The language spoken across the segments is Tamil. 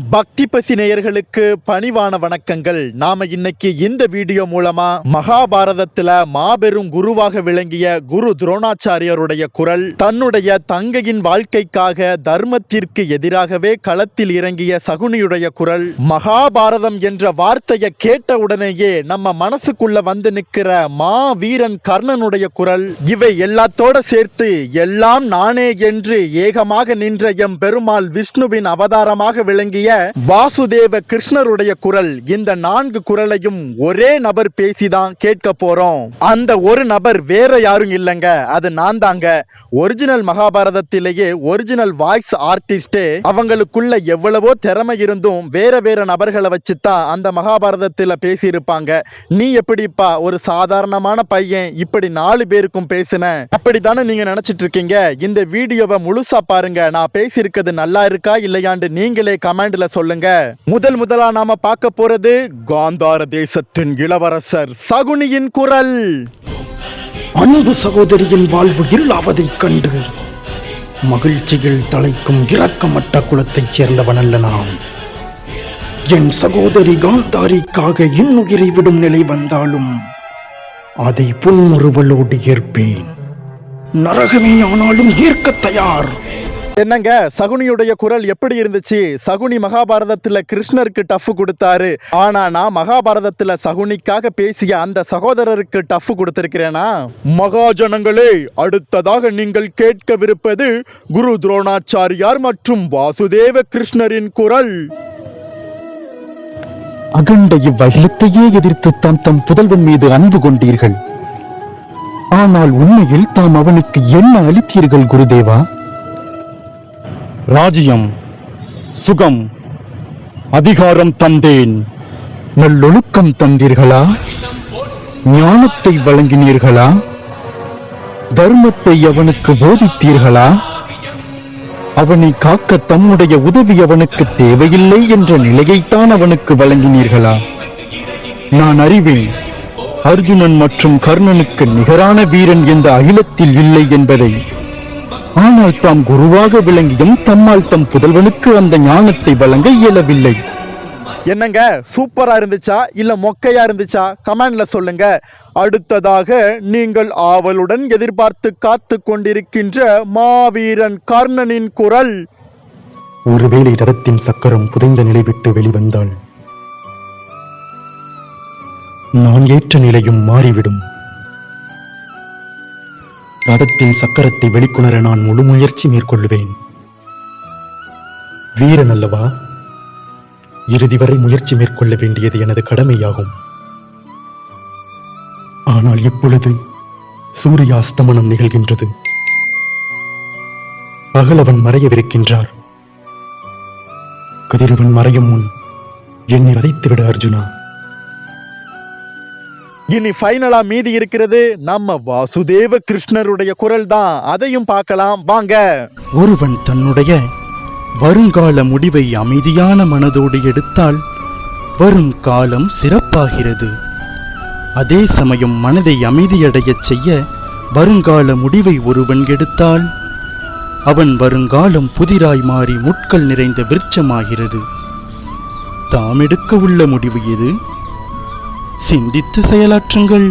பக்தி பசி நேயர்களுக்கு பணிவான வணக்கங்கள். நாம இன்னைக்கு இந்த வீடியோ மூலமா மகாபாரதத்துல மாபெரும் குருவாக விளங்கிய குரு துரோணாச்சாரியருடைய குரல் தன்னுடைய தங்கையின் வாழ்க்கைக்காக தர்மத்திற்கு எதிராகவே களத்தில் இறங்கிய சகுனியுடைய குரல் மகாபாரதம் என்ற வார்த்தையை கேட்ட உடனேயே நம்ம மனசுக்குள்ள வந்து நிற்கிற மா வீரன் கர்ணனுடைய குரல் இவை எல்லாத்தோட சேர்த்து எல்லாம் நானே என்று ஏகமாக நின்ற எம் பெருமாள் விஷ்ணுவின் அவதாரமாக விளங்கிய வாசுதேவ கிருஷ்ணருடைய குரல். இந்த நான்கு குரலையும் ஒரே நபர் பேசிதான் கேட்க போறோம். அந்த ஒரு நபர் வேற யாரும் இல்லைங்க. அது நான் தாங்க. ஒரிஜினல் மகாபாரதத்திலேயே ஒரிஜினல் வாய்ஸ் ஆர்டிஸ்டே. அவங்களுக்குள்ள எவ்வளவோ திறமை இருந்தும் வேற வேற நபர்களை வச்சுதான் அந்த மகாபாரதத்தில் பேசியிருப்பாங்க. நீ எப்படிப்பா ஒரு சாதாரணமான பையன் இப்படி நாலு பேருக்கும் பேசின? அப்படித்தானே நீங்க நினைச்சிட்டு இருக்கீங்க இந்த வீடியோவை முழுசா பாருங்க. நான் பேசியிருக்கிறது நல்லா இருக்கா இல்லையாண்டு நீங்களே கமெண்ட்ல சொல்லுங்க. முதல் முதலா நாம பார்க்க போறது காந்தார தேசத்தின் இளவரசர் சகுனியின் குரல். அன்பு சகோதரியின் வாழ்வு இருளாவதை கண்டு மகிழ்ச்சியில் தலைக்கும் இரக்கமட்ட குலத்தைச் சேர்ந்தவன் அல்ல நான். என் சகோதரி காந்தாரிக்காக இன்னுயிரை விடும் நிலை வந்தாலும் அதை புன்முறுவலோடு ஏற்பேன். நரகமே ஆனாலும் ஏற்கத் தயார். என்னங்க சகுனியுடைய குரல் எப்படி இருந்துச்சு? சகுனி மகாபாரதத்துல கிருஷ்ணருக்கு டஃப் கொடுத்தாரு. ஆனா நான் மகாபாரதத்துல சகுனிக்காக பேசிய அந்த சகோதரருக்கு டஃப் கொடுத்திருக்கிறேனா? மகாஜனங்களே அடுத்ததாக நீங்கள் கேட்கவிருப்பது குரு துரோணாச்சாரியார் மற்றும் வாசுதேவ கிருஷ்ணரின் குரல். அகண்ட இவ்வகிலத்தையே எதிர்த்து தாம் தம் புதல்வன் மீது அன்பு கொண்டீர்கள். ஆனால் உண்மையில் தாம் அவனுக்கு என்ன அளித்தீர்கள் குருதேவா? ராஜ்யம் சுகம் அதிகாரம் தந்தேன். நல்லொழுக்கம் தந்தீர்களா? ஞானத்தை வழங்கினீர்களா? தர்மத்தை அவனுக்கு போதித்தீர்களா? அவனை காக்க தம்முடைய உதவி அவனுக்கு தேவையில்லை என்ற நிலையைத்தான் அவனுக்கு வழங்கினீர்களா? நான் அறிவேன் அர்ஜுனன் மற்றும் கர்ணனுக்கு நிகரான வீரன் எந்த அகிலத்தில் இல்லை என்பதை ஆனால் தாம் குருவாக விளங்கியும் தம்மால் தம் புதல்வனுக்கு அந்த ஞானத்தை வழங்க இயலவில்லை. என்னங்க? சூப்பரா இருந்துச்சா? இல்ல மொக்கையா இருந்துச்சா? கமெண்ட்ல சொல்லுங்க. அடுத்ததாக நீங்கள் ஆவலுடன் எதிர்பார்த்து காத்து கொண்டிருக்கின்ற மாவீரன் கர்ணனின் குரல். ஒருவேளை ரதத்தின் சக்கரம் புதைந்த நிலை விட்டு வெளிவந்தால். நான் ஏற்ற நிலையும் மாறிவிடும். ரதத்தின் சக்கரத்தை வெளிக்கொணர நான் முழு முயற்சி மேற்கொள்ளுவேன். வீரன் அல்லவா இறுதி வரை முயற்சி மேற்கொள்ள வேண்டியது எனது கடமையாகும். ஆனால் இப்பொழுது சூரிய அஸ்தமனம் நிகழ்கின்றது. பகலவன் மறையவிருக்கின்றார். கதிரவன் மறையும் முன் என்னை வதைத்துவிட அர்ஜுனா. இனி ஃபைனலா மீதி இருக்கிறது நம்ம வாசுதேவ கிருஷ்ணருடைய குரல் தான். அதையும் பார்க்கலாம். வாங்க. ஒருவன் தன்னுடைய வருங்கால முடிவை அமைதியான மனதோடு எடுத்தால் வரும் காலம் சிறப்பாகிறது. அதே சமயம் மனதை அமைதியடையச் செய்ய வருங்கால முடிவை ஒருவன் எடுத்தால் அவன் வருங்காலம் புதிராய் மாறி முட்கள் நிறைந்த விருட்சமாகிறது. தாம் எடுக்க உள்ள முடிவு எது? சிந்தித்து செயலாற்றுங்கள்.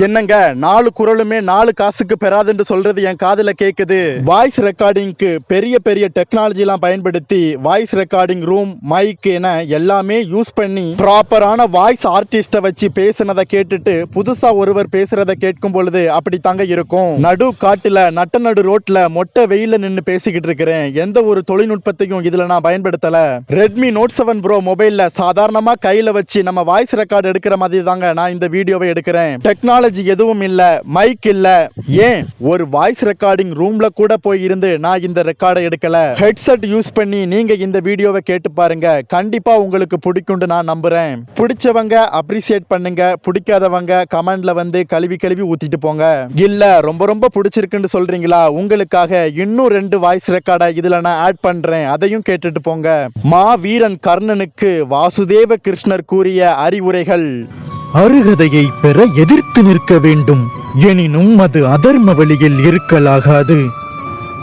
என்னங்க நாலு குரலுமே நாலு காசுக்கு பெறாதுன்னு சொல்றது என் காதில் கேட்குது வாய்ஸ் ரெக்கார்டிங்க்கு பெரிய பெரிய டெக்னாலஜிலாம் பயன்படுத்தி வாய்ஸ் ரெக்கார்டிங் ரூம் மைக் என எல்லாமே யூஸ் பண்ணி ப்ராப்பரான வாய்ஸ் ஆர்டிஸ்டை வச்சு பேசுனதை கேட்டுட்டு புதுசா ஒருவர் பேசுறத கேட்கும் பொழுது அப்படி தாங்க இருக்கும். நடு காட்டுல நட்ட நடு ரோட்ல மொட்டை வெயில நின்னு பேசிக்கிட்டு இருக்கிறேன். எந்த ஒரு தொழில்நுட்பத்தையும் இதுல நான் பயன்படுத்தல. ரெட்மி நோட் செவன் ப்ரோ மொபைல்ல சாதாரணமாக கையில் வச்சு நம்ம வாய்ஸ் ரெக்கார்டு எடுக்கிற மாதிரி தாங்க நான் இந்த வீடியோவை எடுக்கிறேன். டெக்னாலஜி எதுவும் இல்லை மைக் இல்ல. ஏன்? ஒரு வாய்ஸ் ரெக்கார்டிங் ரூம்ல கூட போய் இருந்து நான் இந்த ரெக்கார்டை எடுக்கல. ஹெட்செட் யூஸ் பண்ணி நீங்க இந்த வீடியோவை கேட்டு பாருங்க. கண்டிப்பா உங்களுக்கு பிடிக்கும்னு நான் நம்புறேன். பிடிச்சவங்க அப்ரிசியேட் பண்ணுங்க. பிடிக்காதவங்க கமெண்ட்ல வந்து கழுவி கழுவி ஊத்திட்டு போங்க. இல்ல ரொம்ப ரொம்ப பிடிச்சிருக்குன்னு சொல்றீங்களா? உங்களுக்காக இன்னும் ரெண்டு வாய்ஸ் ரெக்கார்டை இதுல நான் ஆட் பண்றேன். அதையும் கேட்டுட்டு போங்க. மா வீரன் கர்ணனுக்கு வாசுதேவ கிருஷ்ணர் கூறிய அறிவுரைகள். அருகதையை பெற எதிர்த்து நிற்க வேண்டும். எனினும் அது அதர்ம வழியில் இருக்கலாகாது.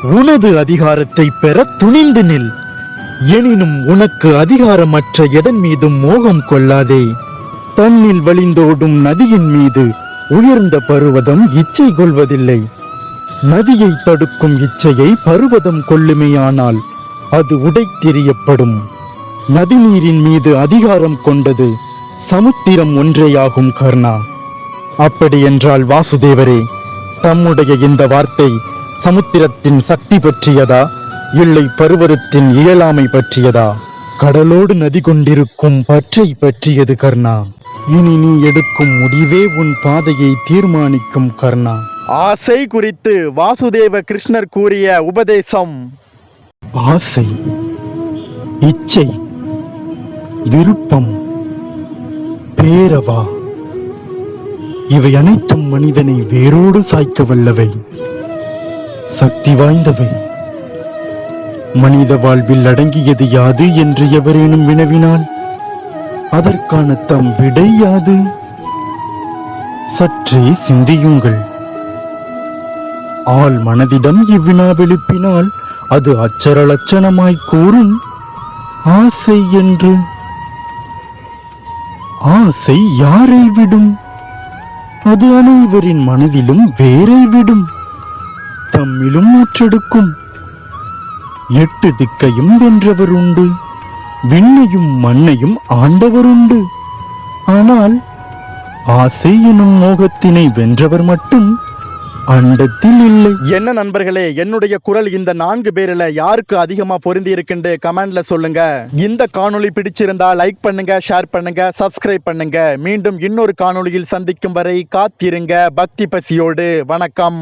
உனது அதிகாரத்தை பெற துணிந்து நில். எனினும் உனக்கு அதிகாரமற்ற எதன் மீதும் மோகம் கொள்ளாதே. தன்னில் வழிந்தோடும் நதியின் மீது உயர்ந்த பருவதம் இச்சை கொள்வதில்லை. நதியை தடுக்கும் இச்சையை பருவதம் கொள்ளுமையானால் அது உடைத்தெறியப்படும் நதிநீரின் மீது அதிகாரம் கொண்டது சமுத்திரம் ஒன்றேயாகும் கர்ணா. அப்படியென்றால் வாசுதேவரே தம்முடைய இந்த வார்த்தை சமுத்திரத்தின் சக்தி பற்றியதா? இல்லை பருவதத்தின் இயலாமை பற்றியதா? கடலோடு நதி கொண்டிருக்கும் பற்றை பற்றியது கர்ணா. இனி நீ எடுக்கும் முடிவே உன் பாதையை தீர்மானிக்கும் கர்ணா. ஆசை குறித்து வாசுதேவ கிருஷ்ணர் கூறிய உபதேசம். ஆசை இச்சை விருப்பம் பேரவா? இவை அனைத்தும் மனிதனை வேரோடு சாய்க்க வல்லவை சக்தி வாய்ந்தவை. மனித வாழ்வில் அடங்கியது யாது என்று எவரேனும் வினவினால் அதற்கான தம் விடை யாது? சற்றே சிந்தியுங்கள். ஆள் மனதிடம் இவ்வினா இவ்வினாவெழுப்பினால் அது அச்சரலட்சணமாய் கூறும். ஆசை என்று ஆசை யாரை விடும்? அது அனைவரின் மனதிலும் வேரை விடும். தம்மிலும் ஊற்றெடுக்கும் எட்டு திக்கையும் வென்றவர் உண்டு. விண்ணையும் மண்ணையும் ஆண்டவர் உண்டு. ஆனால் ஆசை எனும் மோகத்தினை வென்றவர் மட்டும் அண்டத்தில் இல்லை. என்ன நண்பர்களே என்னுடைய குரல் இந்த நான்கு பேர்ல யாருக்கு அதிகமா பொருந்தி இருக்குன்னு கமெண்ட்ல சொல்லுங்க. இந்த காணொளி பிடிச்சிருந்தா லைக் பண்ணுங்க ஷேர் பண்ணுங்க சப்ஸ்கிரைப் பண்ணுங்க. மீண்டும் இன்னொரு காணொளியில் சந்திக்கும் வரை காத்திருங்க பக்தி பசியோடு. வணக்கம்.